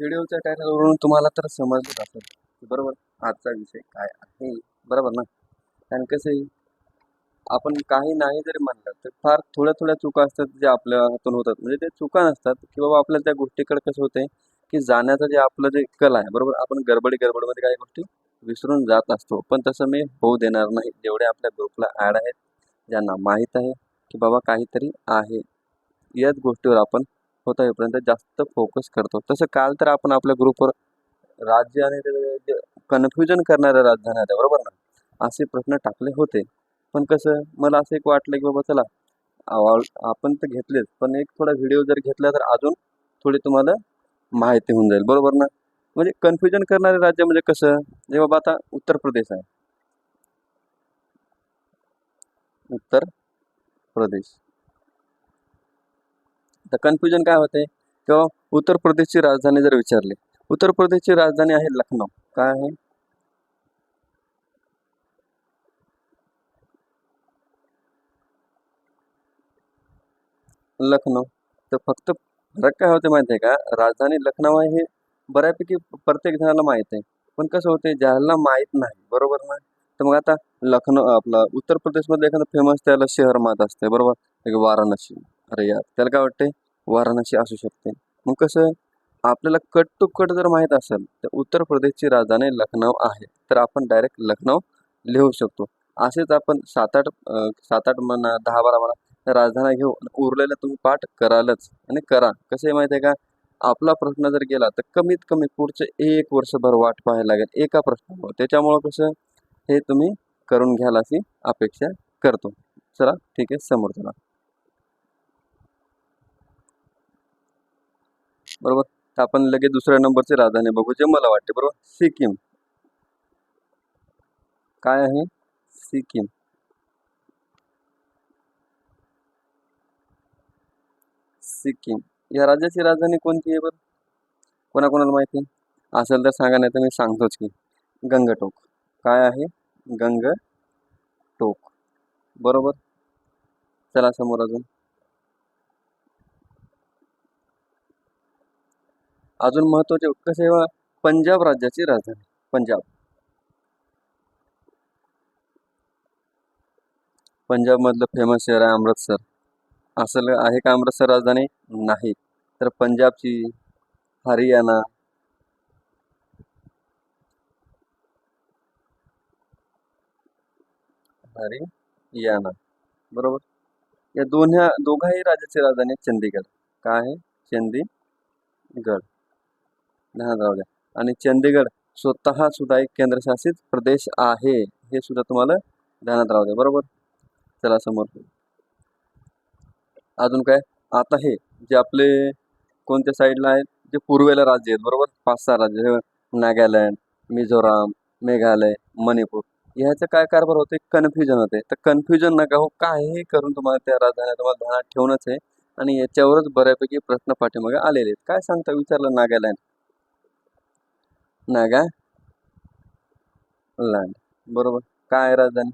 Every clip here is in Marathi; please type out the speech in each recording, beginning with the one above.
व्हिडिओच्या टायटलवरून तुम्हाला तर समजलंच असेल बरोबर आजचा विषय काय आहे. बरोबर ना? कारण कसंही आपण काही नाही जरी म्हणलं तर फार थोड्या थोड्या चुका असतात जे आपल्या हातून होतात. म्हणजे ते चुका नसतात की बाबा आपल्याला त्या गोष्टीकडे कसं होते की जाण्याचं जे आपलं जे कल आहे बरोबर? आपण गडबडी गडबडमध्ये काही गोष्टी विसरून जात असतो. पण तसं मी होऊ देणार नाही. जेवढे आपल्या ग्रुपला ॲड आहेत ज्यांना माहीत आहे की बाबा काहीतरी आहे याच गोष्टीवर आपण होता येईपर्यंत जास्त फोकस करतो. तसं काल तर आपण आपल्या ग्रुपवर राज्य आणि कन्फ्युजन करणाऱ्या राजधान्या होत्या बरोबर ना? असे प्रश्न टाकले होते. पण कसं मला असं एक वाटलं की बाबा चला आपण तर घेतलेच पण एक थोडा व्हिडिओ जर घेतला तर अजून थोडी तुम्हाला माहिती होऊन जाईल बरोबर ना? म्हणजे कन्फ्युजन करणारे राज्य म्हणजे कसं? जे बाबा आता उत्तर प्रदेश आहे. उत्तर प्रदेश. तर कन्फ्युजन काय होते किंवा उत्तर प्रदेशची राजधानी जर विचारली उत्तर प्रदेशची राजधानी आहे लखनौ. काय आहे? लखनौ. तर फक्त फरक काय होते माहिती आहे का? राजधानी लखनौ आहे हे बऱ्यापैकी प्रत्येक जणाला माहीत आहे. पण कसं होते ज्याला माहीत नाही बरोबर ना? तर मग आता लखनौ आपलं उत्तर प्रदेशमध्ये एखादं फेमस त्याला शहर माहीत असते बरोबर? एक वाराणसी. अरे यार त्याला काय वाटते वाराणसी असू शकते. मग कसं आपल्याला कट टू कट जर माहीत असेल तर उत्तर प्रदेशची राजधानी लखनौ आहे. तर आपण डायरेक्ट लखनौ लिहू शकतो. असेच आपण सात आठ सात आठ म्हणा दहा बारा म्हणा राजधानी घेऊ आणि उरलेलं तुम्ही पाठ करालच आणि करा. कसं आहे माहिती आहे का? आपला प्रश्न जर गेला तर कमीत कमी पुढचं एक वर्षभर वाट पाहायला लागेल. एका प्रश्नावर. त्याच्यामुळं कसं हे तुम्ही करून घ्याल अशी अपेक्षा करतो. चला ठीक आहे समोर चला. बरोबर? तर आपण लगेच दुसऱ्या नंबरची राजधानी बघू जे मला वाटते बरोबर? सिक्कीम. काय आहे? सिक्कीम. सिक्कीम. या राज्याची राजधानी कोणती आहे बरं? कोणाकोणाला माहिती? आहे असेल तर सांगा नाही तर मी सांगतोच की. गंगटोक. काय आहे? गंगटोक. बरोबर? चला समोर अजून. अजून महत्त्वाचे कसं आहे पंजाब राज्याची राजधानी पंजाब. पंजाबमधलं फेमस शहर आहे अमृतसर. असं आहे का अमृतसर राजधानी? नाही. तर पंजाबची हरियाणा. हरियाणा. बरोबर? या दोन्ही दोघाही राज्याची राजधानी चंदीगड काय आहे? चंदीगड ध्यानात राहू द्या. आणि चंदीगड स्वतः सुद्धा एक केंद्रशासित प्रदेश आहे. हे सुद्धा तुम्हाला ध्यानात राहू द्या. बरोबर? चला समोर अजून काय? आता हे जे आपले कोणत्या साईडला आहेत? जे पूर्वेला राज्य आहेत. बरोबर? पाच सहा राज्य. नागालँड मिझोराम मेघालय मणिपूर. ह्याचं काय कारभार होते? कन्फ्युजन होते. तर कन्फ्युजन नका हो. काहीही करून तुम्हाला त्या राजधान्या तुम्हाला ध्यानात ठेवणंच आहे. आणि याच्यावरच बऱ्यापैकी प्रश्न पाठीमागे आलेले आहेत. काय सांगता विचारलं नागालँड? नागा लँड बरोबर. आहे राजधानी?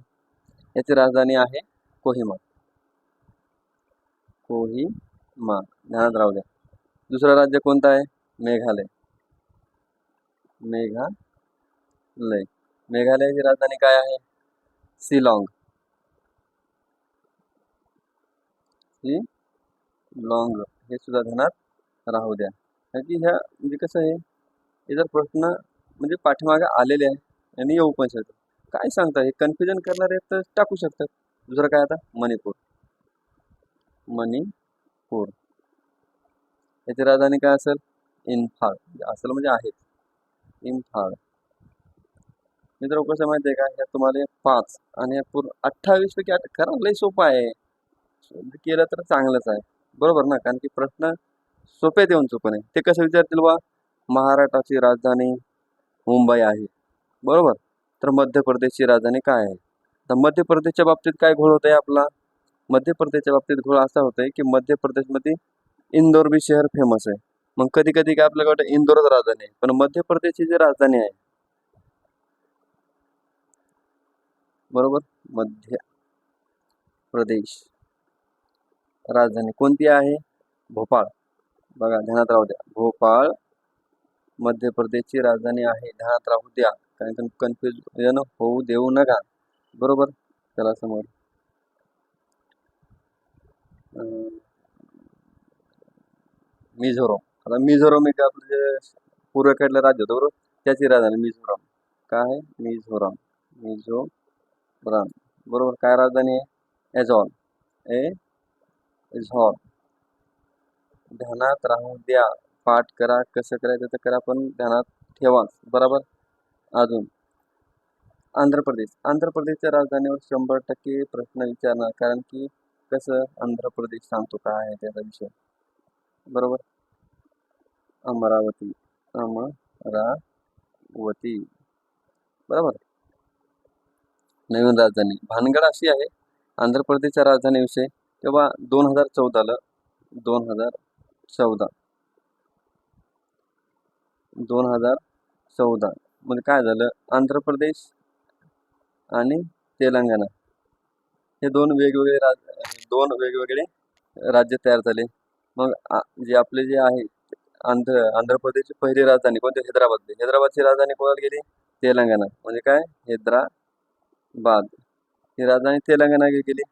याची राजधानी आहे कोहिमा. कोहिमा. ध्यानात राहू द्या. दुसरं राज्य कोणतं आहे? मेघालय. मेघालय. मेघालयाची राजधानी काय आहे? शिलाँग. शिलाँग. हे सुद्धा ध्यानात राहू द्या. की ह्या म्हणजे कसं हे जर प्रश्न म्हणजे पाठीमागे आलेले आहे आणि येऊ पण शकतात. काय सांगता हे कन्फ्युजन करणारे तर टाकू शकतात. दुसरं काय आता? मणिपूर. मणिपूर. याची राजधानी काय असेल? इम्फाळ असेल म्हणजे आहेत. इम्फाळ मित्र कसं माहिती आहे का? ह्या तुम्हाला पाच आणि पूर्ण अठ्ठावीस पैकी आठ. करा लय सोपं आहे. केलं तर चांगलंच आहे. बरोबर ना? कारण की प्रश्न सोपे देऊन चुकून. आहे ते कसं विचारतील बा महाराष्ट्राची राजधानी मुंबई आहे. बरोबर? तर मध्य प्रदेशची राजधानी काय आहे? तर मध्य प्रदेशच्या बाबतीत काय घोळ होत आहे आपला? मध्य प्रदेशच्या बाबतीत घोळ असा होतोय की मध्य प्रदेशमध्ये इंदोर बी शहर फेमस आहे. मग कधी कधी काय आपल्याला वाटतं इंदोरच राजधानी आहे. पण मध्य प्रदेशची जी राजधानी आहे बरोबर? मध्य प्रदेश राजधानी कोणती आहे? भोपाळ. बघा ध्यानात राहू द्या. भोपाळ मध्य प्रदेशची राजधानी आहे. ध्यानात राहू द्या. कारण कन्फ्युजन होऊ देऊ नका. बरोबर? चला समोर. मिझोरम. आता मिझोरम एक आपलं जे पूर्वेकडलं राज्य होतं बरोबर? त्याची राजधानी मिझोरम. काय आहे? मिझोरम. मिझोरम. बरोबर? काय राजधानी आहे? एझॉल ए झॉल ध्यानात राहू द्या. पाठ करा कसं करायचं तर करा पण ध्यानात ठेवा. बरोबर? अजून. आंध्र प्रदेश. आंध्र प्रदेशच्या राजधानीवर शंभर टक्के प्रश्न विचारणार कारण की कसं आंध्र प्रदेश सांगतो काय आहे त्याचा विषय? बरोबर? अमरावती. अमरावती. बरोबर? नवीन राजधानी. भानगड अशी आहे आंध्र प्रदेशच्या राजधानीविषयी. तेव्हा दोन हजार चौदाला दोन हजार चौदा. दोन हजार चौदा. म्हणजे काय झालं? आंध्र प्रदेश आणि तेलंगणा. हे दोन वेगवेगळे राज दोन वेगवेगळे राज्य तयार झाले. मग जे आपले जे आहे आंध्र आंध्र प्रदेशची पहिली राजधानी कोणती? हैदराबादली. हैदराबादची राजधानी कोणाला गेली? तेलंगणा. म्हणजे काय? हैदराबाद. ही राजधानी तेलंगणा गेली.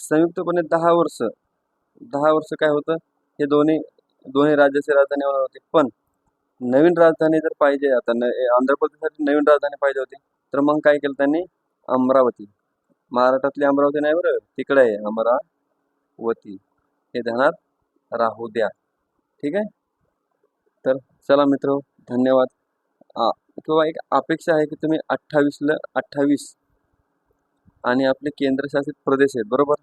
संयुक्तपणे दहा वर्ष दहा वर्ष काय होतं? हे दोन्ही दोन्ही राज्याची राजधानी होणार होती. पण नवीन राजधानी जर पाहिजे आता न आंध्र प्रदेशसाठी नवीन राजधानी पाहिजे होती तर मग काय केलं त्यांनी? अमरावती. महाराष्ट्रातली अमरावती नाही बरं तिकडे आहे अमरावती. हे ध्यानात राहू द्या. ठीक आहे? तर चला मित्र धन्यवाद. किंवा एक अपेक्षा आहे की तुम्ही अठ्ठावीसला अठ्ठावीस आणि आपले केंद्रशासित प्रदेश आहेत बरोबर?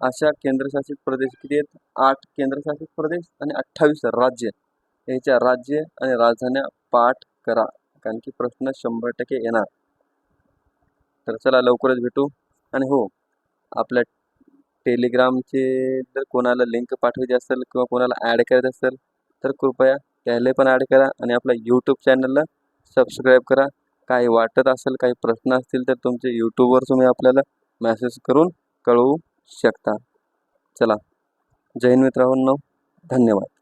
अशा केंद्रशासित प्रदेश किती आहेत? आठ केंद्रशासित प्रदेश आणि अठ्ठावीस राज्य याच्या राज्य आणि राजधान्या पाठ करा. कारण की प्रश्न शंभर टक्के येणार. तर चला लवकरच भेटू. आणि हो आपल्या टेलिग्रामचे जर कोणाला लिंक पाठवायची असेल किंवा कोणाला ॲड करायचं असेल तर कृपया त्याला पण ॲड करा आणि आपल्या यूट्यूब चॅनलला सबस्क्राईब करा. काही वाटत असेल काही प्रश्न असतील तर तुमचे यूट्यूबवर तुम्ही आपल्याला मेसेज करून कळवू शकता. चला. जैन मित्रांनो. धन्यवाद.